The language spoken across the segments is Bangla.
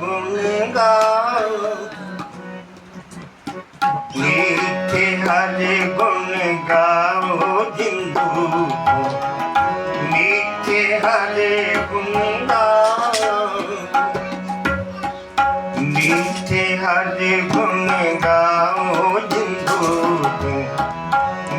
গুণগাও মিথ্যে হারে গুণগাও হিন্দু মিথ্যে হারে গুণগাও মিথ্যে হারে গুণগাও হিন্দু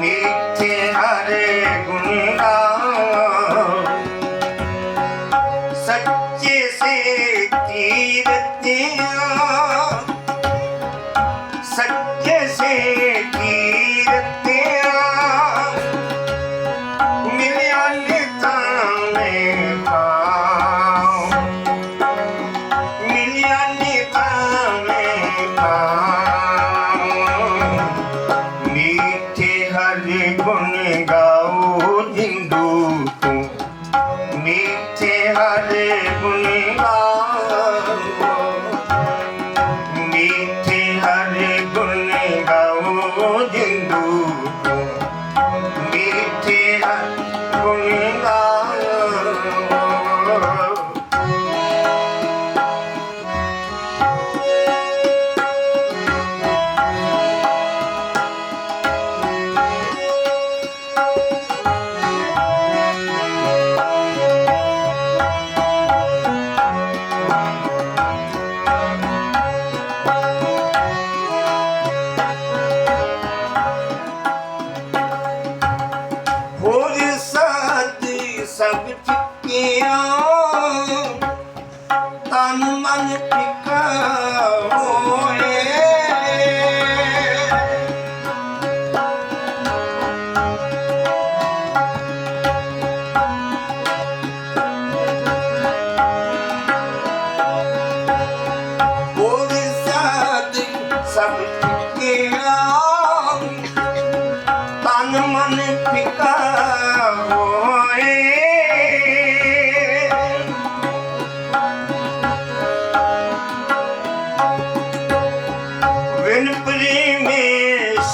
মিথ্যে হারে Oh.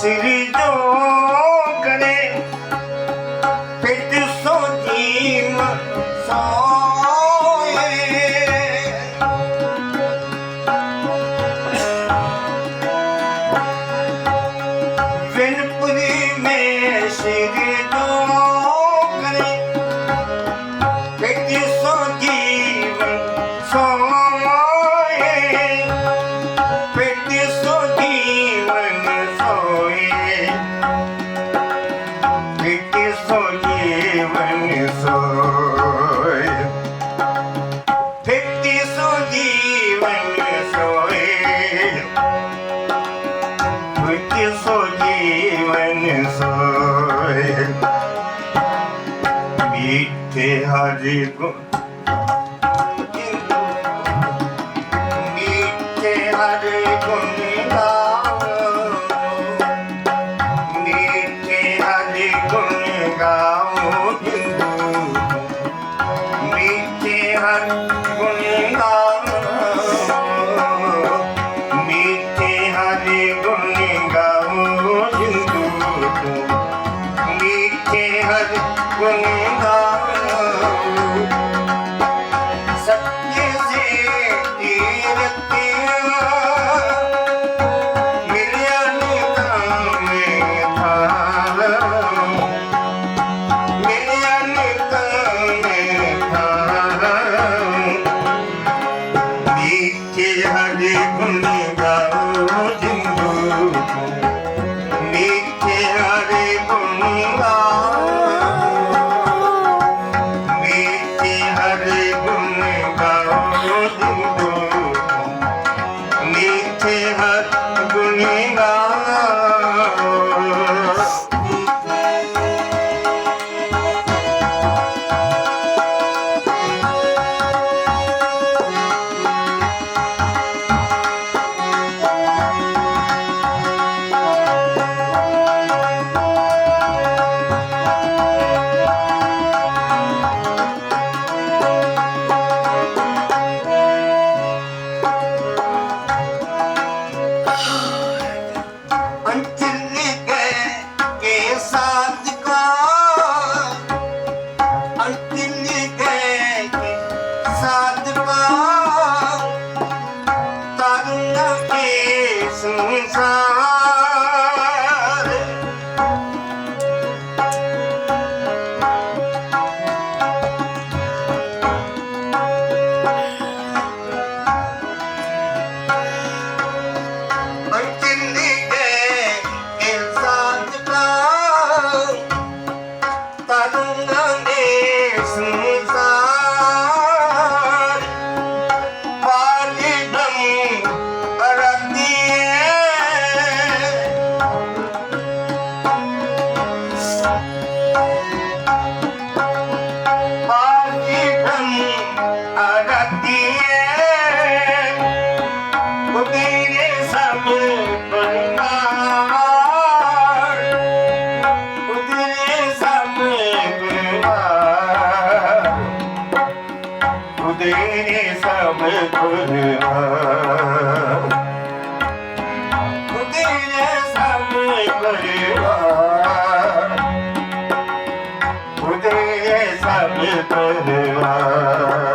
see me. ਮਨ ਸੋਏ ਮੀਠੇ ਹਰਿ ਗੁਣ के सुनसान মা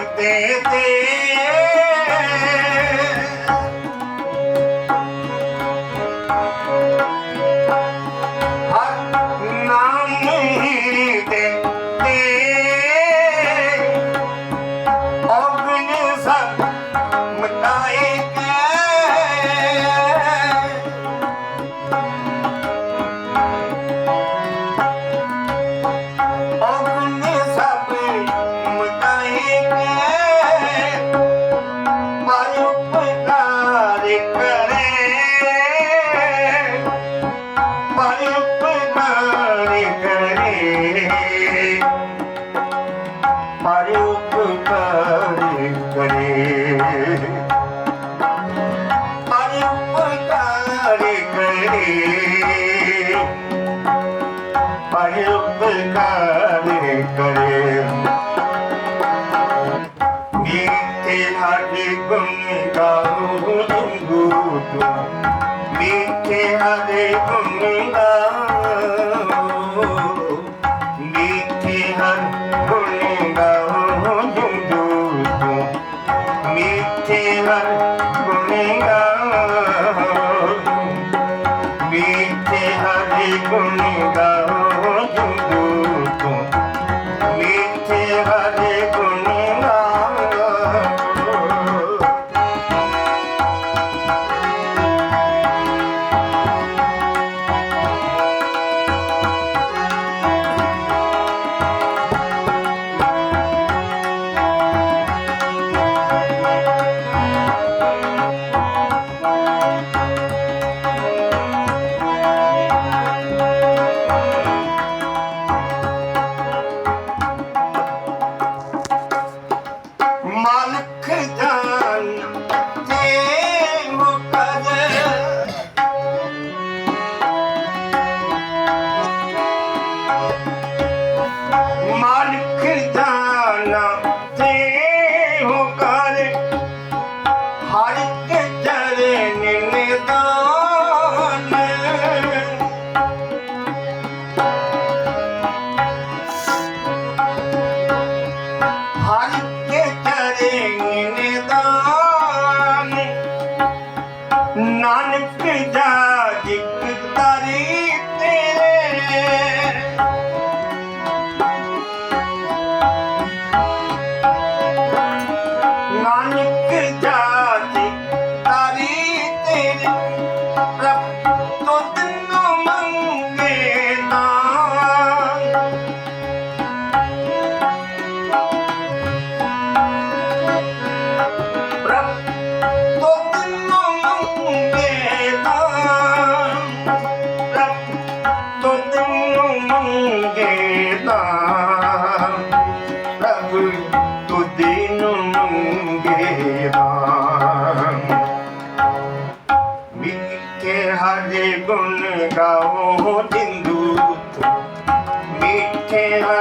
Yeah, yeah, yeah.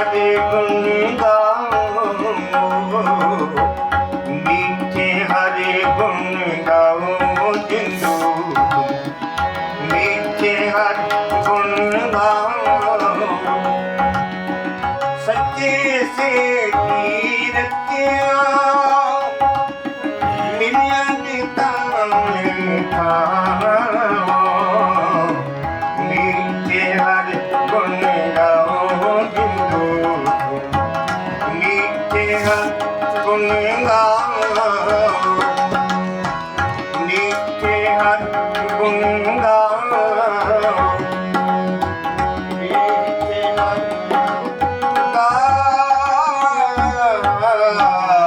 people.